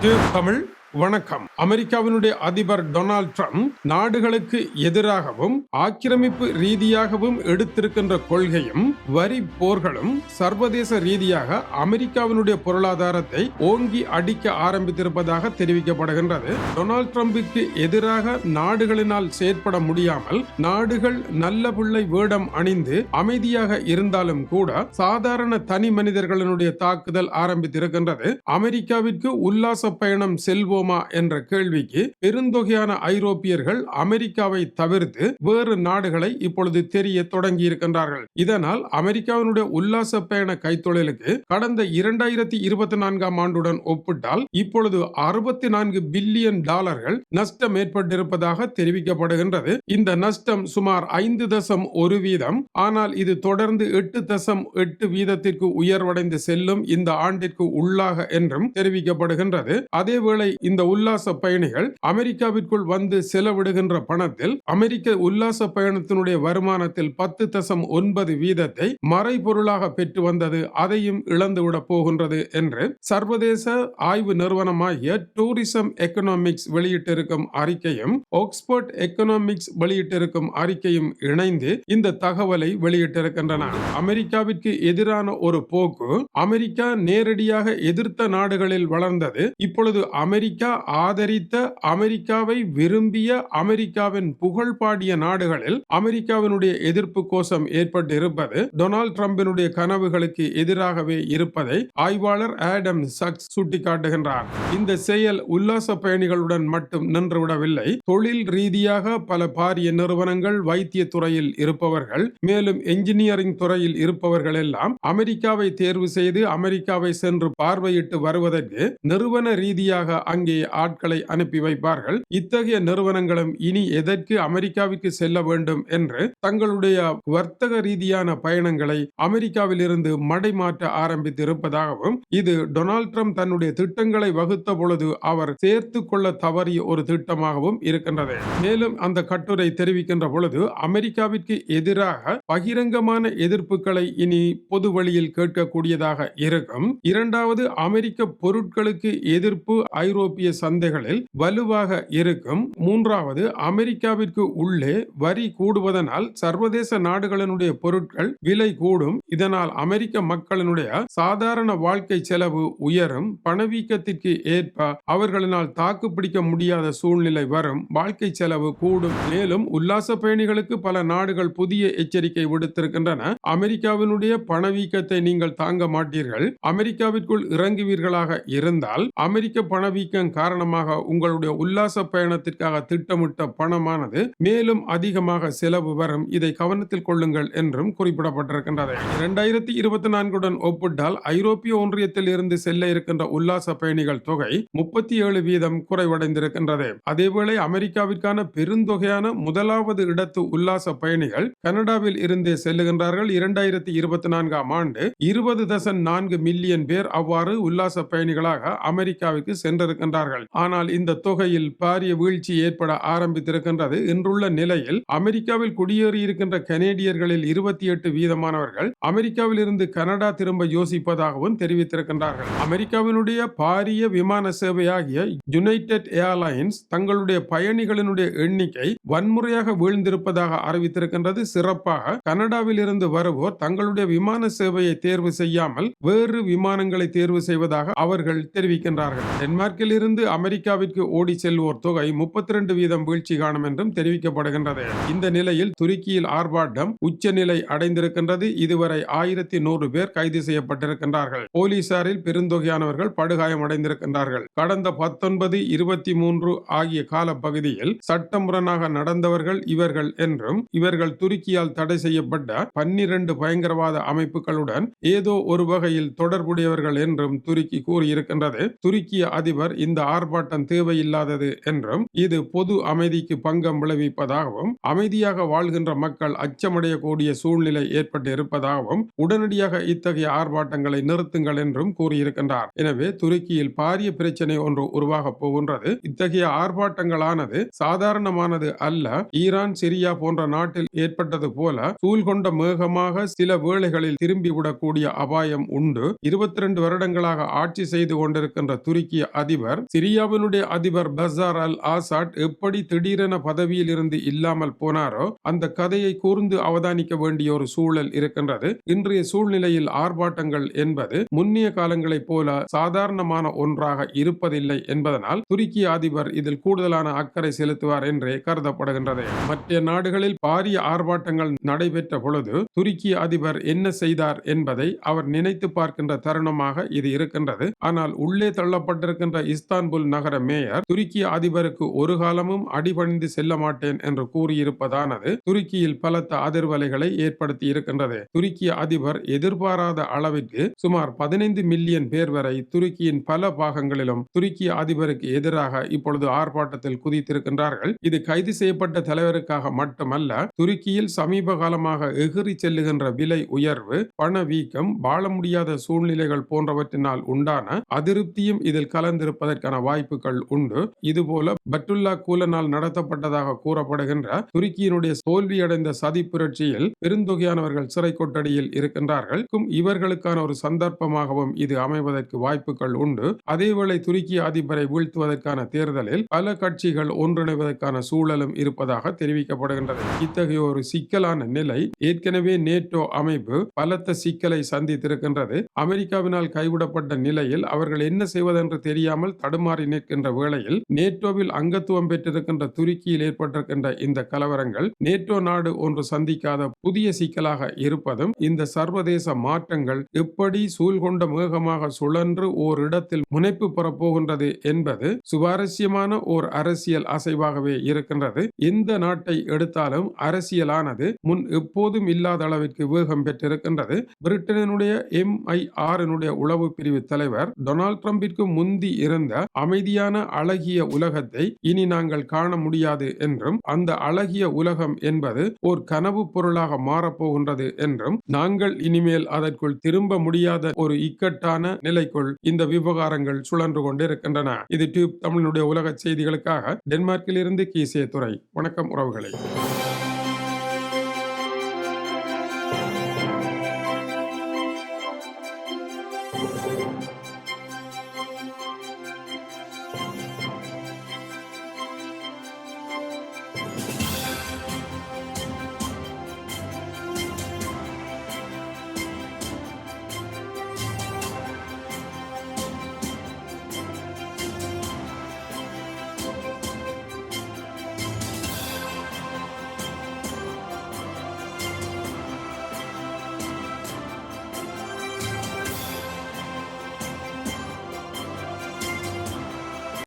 Tube Tamil வணக்கம். அமெரிக்காவினுடைய அதிபர் டொனால்ட் ட்ரம்ப் நாடுகளுக்கு எதிராகவும் ஆக்கிரமிப்பு ரீதியாகவும் எடுத்திருக்கின்ற கொள்கையும் வரி போர்களும் சர்வதேச ரீதியாக அமெரிக்காவினுடைய பொருளாதாரத்தை ஓங்கி அடிக்க ஆரம்பித்திருப்பதாக தெரிவிக்கப்படுகின்றது. டொனால்ட் ட்ரம்பிற்கு எதிராக நாடுகளினால் செயற்பட முடியாமல் நாடுகள் நல்ல பிள்ளை வேடம் அணிந்து அமைதியாக இருந்தாலும் கூட சாதாரண தனி மனிதர்களினுடைய தாக்குதல் ஆரம்பித்திருக்கின்றது. அமெரிக்காவிற்கு உல்லாச பயணம் செல்வோம் என்ற கேள்விக்கு பெருந்தொகையான ஐரோப்பியர்கள் அமெரிக்காவை தவிர்த்து வேறு நாடுகளை இப்பொழுது தெரிய தொடங்கி இருக்கின்றார்கள் இதனால் அமெரிக்காவினுடைய உல்லாச பயண கைத்தொழிலுக்கு கடந்த இரண்டாயிரத்தி இருபத்தி நான்காம் ஆண்டுடன் ஒப்பிட்டால் இப்பொழுது அறுபத்தி நான்கு பில்லியன் டாலர்கள் நஷ்டம் ஏற்பட்டிருப்பதாக தெரிவிக்கப்படுகின்றது. இந்த நஷ்டம் சுமார் ஐந்து தசம் ஒரு வீதம். ஆனால் இது தொடர்ந்து எட்டு தசம் எட்டு வீதத்திற்கு உயர்வடைந்து செல்லும் இந்த ஆண்டிற்கு உள்ளாக என்றும் தெரிவிக்கப்படுகின்றது. அதேவேளை இந்த உல்லாச பயணிகள் அமெரிக்காவிற்குள் வந்து செலவிடுகின்ற பணத்தில் அமெரிக்க உல்லாச பயணத்தினுடைய வருமானத்தில் பத்து தசம் ஒன்பது வீதத்தை மறைபொருளாக பெற்று வந்தது. அதையும் இழந்துவிடப் போகின்றது என்று சர்வதேச ஆய்வு நிறுவனமாகிய டூரிசம் எக்கனாமிக்ஸ் வெளியிட்டிருக்கும் அறிக்கையும் ஆக்ஸ்போர்ட் எக்கனாமிக்ஸ் வெளியிட்டிருக்கும் அறிக்கையும் இணைந்து இந்த தகவலை வெளியிட்டிருக்கின்றன. அமெரிக்காவிற்கு எதிரான ஒரு போக்கு அமெரிக்கா நேரடியாக எதிர்த்த நாடுகளில் வளர்ந்தது. இப்பொழுது அமெரிக்க அமெரிக்கா ஆதரித்த அமெரிக்காவை விரும்பிய அமெரிக்காவின் புகழ் பாடிய நாடுகளில் அமெரிக்காவினுடைய எதிர்ப்பு கோஷம் ஏற்பட்டு இருப்பது டொனால்ட் டிரம்பினுடைய கனவுகளுக்கு எதிராகவே இருப்பதை ஆய்வாளர் ஆடம் சக்ஸ் சுட்டிக்காட்டுகின்றார். இந்த செயல் உல்லாச பயணிகளுடன் மட்டும் நின்றுவிடவில்லை. தொழில் ரீதியாக பல பாரிய நிறுவனங்கள் வைத்திய துறையில் இருப்பவர்கள் மேலும் என்ஜினியரிங் துறையில் இருப்பவர்கள் எல்லாம் அமெரிக்காவை தேர்வு செய்து அமெரிக்காவை சென்று பார்வையிட்டு வருவதற்கு நிறுவன ரீதியாக அங்கே ஆட்களை அனுப்பி வைப்பார்கள். இத்தகைய நிறுவனங்களும் இனி எதற்கு அமெரிக்காவிற்கு செல்ல வேண்டும் என்று தங்களுடைய வர்த்தக ரீதியான பயணங்களை அமெரிக்காவில் இருந்து மடைமாற்ற ஆரம்பித்து இருப்பதாகவும் இது டொனால்ட் ட்ரம்ப் தன்னுடைய திட்டங்களை வகுத்த பொழுது அவர் சேர்த்து கொள்ள தவறிய ஒரு திட்டமாகவும் இருக்கின்றது. மேலும் அந்த கட்டுரை தெரிவிக்கின்ற பொழுது அமெரிக்காவிற்கு எதிராக பகிரங்கமான எதிர்ப்புகளை இனி பொது வழியில் கேட்கக்கூடியதாக இருக்கும். இரண்டாவது அமெரிக்க பொருட்களுக்கு எதிர்ப்பு ஐரோப்பிய சந்தைகளில் வலுவாக இருக்கும். மூன்றாவது அமெரிக்காவிற்கு உள்ளே வரி கூடுவதனால் சர்வதேச நாடுகளினுடைய பொருட்கள் விலை கூடும். இதனால் அமெரிக்க மக்களினுடைய சாதாரண வாழ்க்கை செலவு உயரும். பணவீக்கத்திற்கு ஏற்ப அவர்களினால் தாக்கு பிடிக்க முடியாத சூழ்நிலை வரும். வாழ்க்கை செலவு கூடும். மேலும் உல்லாச பயணிகளுக்கு பல நாடுகள் புதிய எச்சரிக்கை விடுத்திருக்கின்றன. அமெரிக்காவினுடைய பணவீக்கத்தை நீங்கள் தாங்க மாட்டீர்கள். அமெரிக்காவிற்குள் இறங்குவீர்களாக இருந்தால் அமெரிக்க பணவீக்கம் இதன் காரணமாக உங்களுடைய உல்லாச பயணத்திற்காக திட்டமிட்ட பணமானது மேலும் அதிகமாக செலவு வரும். இதை கவனத்தில் கொள்ளுங்கள் என்றும் குறிப்பிடப்பட்டிருக்கின்றது. இரண்டாயிரத்தி இருபத்தி நான்குடன் ஒப்பிட்டால் ஐரோப்பிய ஒன்றியத்தில் இருந்து செல்ல இருக்கின்ற உல்லாச பயணிகள் தொகை முப்பத்தி ஏழு வீதம் குறைவடைந்திருக்கின்றது. அதேவேளை அமெரிக்காவிற்கான பெருந்தொகையான முதலாவது இடத்து உல்லாச பயணிகள் கனடாவில் இருந்தே செல்லுகின்றார்கள். இரண்டாயிரத்தி இருபத்தி நான்காம் ஆண்டு இருபது தசம் நான்கு மில்லியன் பேர் அவ்வாறு உல்லாச பயணிகளாக அமெரிக்காவிற்கு கொண்டார்கள். ஆனால் இந்த தொகையில் பாரிய வீழ்ச்சி ஏற்பட ஆரம்பித்திருக்கின்றது. இன்றுள்ள நிலையில் அமெரிக்காவில் குடியேறி இருக்கின்ற கனேடியர்களில் இருபத்தி எட்டு வீதமானவர்கள் அமெரிக்காவில் இருந்து கனடா திரும்ப யோசிப்பதாகவும் தெரிவித்திருக்கின்றார்கள். அமெரிக்காவினுடைய பாரிய விமான சேவையாகிய யுனைடெட் ஏர்லைன்ஸ் தங்களுடைய பயணிகளினுடைய எண்ணிக்கை வன்முறையாக வீழ்ந்திருப்பதாக அறிவித்திருக்கின்றது. சிறப்பாக கனடாவில் இருந்து வருவோர் தங்களுடைய விமான சேவையை தேர்வு செய்யாமல் வேறு விமானங்களை தேர்வு செய்வதாக அவர்கள் தெரிவிக்கின்றார்கள். டென்மார்க்கில் இருந்து இருந்து அமெரிக்காவிற்கு ஓடி செல்வோர் தொகை முப்பத்தி ரெண்டு வீதம் வீழ்ச்சி காணும் என்றும் தெரிவிக்கப்படுகின்றது. இந்த நிலையில் துருக்கியில் ஆர்ப்பாட்டம் உச்சநிலை அடைந்திருக்கின்றது. இதுவரை ஆயிரத்தி நூறு பேர் கைது செய்யப்பட்டிருக்கின்றார்கள். போலீசாரில் பெருந்தொகையானவர்கள் படுகாயம் அடைந்திருக்கின்றார்கள். கடந்த பத்தொன்பது இருபத்தி மூன்று ஆகிய கால பகுதியில் சட்டமுரணாக நடந்தவர்கள் இவர்கள் என்றும் இவர்கள் துருக்கியால் தடை செய்யப்பட்ட பன்னிரண்டு பயங்கரவாத அமைப்புகளுடன் ஏதோ ஒரு வகையில் தொடர்புடையவர்கள் என்றும் துருக்கி கூறியிருக்கின்றது. துருக்கிய அதிபர் இந்த ஆர்ப்பாட்டம் தேவையில்லாதது என்றும் இது பொது அமைதிக்கு பங்கம் விளைவிப்பதாகவும் அமைதியாக வாழ்கின்ற மக்கள் அச்சமடையக்கூடிய சூழ்நிலை ஏற்பட்டு இருப்பதாகவும் உடனடியாக இத்தகைய ஆர்ப்பாட்டங்களை நிறுத்துங்கள் என்றும் கூறியிருக்கின்றார். எனவே துருக்கியில் பாரிய பிரச்சனை ஒன்று உருவாக போகின்றது. இத்தகைய ஆர்ப்பாட்டங்களானது சாதாரணமானது அல்ல. ஈரான் சிரியா போன்ற நாட்டில் ஏற்பட்டது போல சூழ்கொண்ட மேகமாக சில வேளைகளில் திரும்பிவிடக்கூடிய அபாயம் உண்டு. இருபத்தி ரெண்டு வருடங்களாக ஆட்சி செய்து கொண்டிருக்கின்ற துருக்கிய அதிபர் அவர் சிரியாவினுடைய அதிபர் பசார் அல் ஆசாட் எப்படி திடீரென பதவியில் இருந்து இல்லாமல் போனாரோ அந்த கதையை கூர்ந்து அவதானிக்க வேண்டிய ஒரு சூழல் இருக்கின்றது. இன்றைய சூழ்நிலையில் ஆர்ப்பாட்டங்கள் என்பது முன்னிய காலங்களைப் போல சாதாரணமான ஒன்றாக இருப்பதில்லை என்பதனால் துருக்கி அதிபர் இதில் கூடுதலான அக்கறை செலுத்துவார் என்றே கருதப்படுகின்றது. மற்ற நாடுகளில் பாரிய ஆர்ப்பாட்டங்கள் நடைபெற்ற பொழுது துருக்கி அதிபர் என்ன செய்தார் என்பதை அவர் நினைத்து பார்க்கின்ற தருணமாக இது இருக்கின்றது. ஆனால் உள்ளே தள்ளப்பட்டிருக்கின்ற இஸ்தான்புல் நகர மேயர் துருக்கி அதிபருக்கு ஒரு காலமும் அடிபணிந்து செல்ல மாட்டேன் என்று கூறியிருப்பதானது துருக்கியில் பலத்த அதிர்வலைகளை ஏற்படுத்தி இருக்கின்றது. துருக்கி அதிபர் எதிர்பாராத அளவிற்கு சுமார் பதினைந்து மில்லியன் பேர் வரை துருக்கியின் பல பாகங்களிலும் துருக்கி அதிபருக்கு எதிராக இப்பொழுது ஆர்ப்பாட்டத்தில் குதித்திருக்கின்றார்கள். இது கைது செய்யப்பட்ட தலைவருக்காக மட்டுமல்ல துருக்கியில் சமீப காலமாக எகிரி செல்லுகின்ற விலை உயர்வு பணவீக்கம் வாழ முடியாத சூழ்நிலைகள் போன்றவற்றினால் உண்டான அதிருப்தியும் இதில் கலந்திருப்பதற்கு கலந்திருப்பதற்கான வாய்ப்புகள் உண்டு. இதுபோல பட்டுல்லா கூலனால் நடத்தப்பட்டதாக கூறப்படுகின்ற துருக்கியினுடைய தோல்வியடைந்த சதி புரட்சியில் பெருந்தொகையானவர்கள் சிறை கொட்டடியில் இருக்கின்றார்கள். இவர்களுக்கான ஒரு சந்தர்ப்பமாகவும் இது அமைவதற்கு வாய்ப்புகள் உண்டு. அதேவேளை துருக்கி அதிபரை வீழ்த்துவதற்கான தேர்தலில் பல கட்சிகள் ஒன்றிணைவதற்கான சூழலும் இருப்பதாக தெரிவிக்கப்படுகின்றது. இத்தகைய ஒரு சிக்கலான நிலை ஏற்கனவே நேட்டோ அமைப்பு பலத்த சிக்கலை சந்தித்திருக்கின்றது. அமெரிக்காவினால் கைவிடப்பட்ட நிலையில் அவர்கள் என்ன செய்வதென்று தெரியாமல் தடுமாறி நிற்கின்ற வேளையில் நேட்டோவில் அங்கத்துவம் பெற்றிருக்கின்ற துருக்கியில் ஏற்பட்டிருக்கின்ற இந்த கலவரங்கள் நேட்டோ நாடு ஒன்று சந்திக்காத புதிய சிக்கலாக இருப்பதும் இந்த சர்வதேச மாற்றங்கள் எப்படி சூழ்கொண்ட மேகமாக சுழன்று ஓர் இடத்தில் முனைப்பு பெறப்போகின்றது என்பது சுவாரஸ்யமான ஓர் அரசியல் அசைவாகவே இருக்கின்றது. எந்த நாட்டை எடுத்தாலும் அரசியலானது முன் எப்போதும் இல்லாத அளவிற்கு வேகம் பெற்றிருக்கின்றது. பிரிட்டனுடைய எம் ஐ ஆறினுடைய உளவு பிரிவு தலைவர் டொனால்ட் ட்ரம்பிற்கு முந்தி இருந்த அமைதியான அழகிய உலகத்தை இனி நாங்கள் காண முடியாது என்றும் அந்த அழகிய உலகம் என்பது ஒரு கனவு பொருளாக மாறப்போகின்றது என்றும் நாங்கள் இனிமேல் அதற்குள் திரும்ப முடியாத ஒரு இக்கட்டான நிலைக்குள் இந்த விவகாரங்கள் சுழன்று கொண்டிருக்கின்றன. இது டியூப் தமிழனுடைய உலக செய்திகளுக்காக டென்மார்க்கில் இருந்து கீசே துறை வணக்கம் உறவுகளை.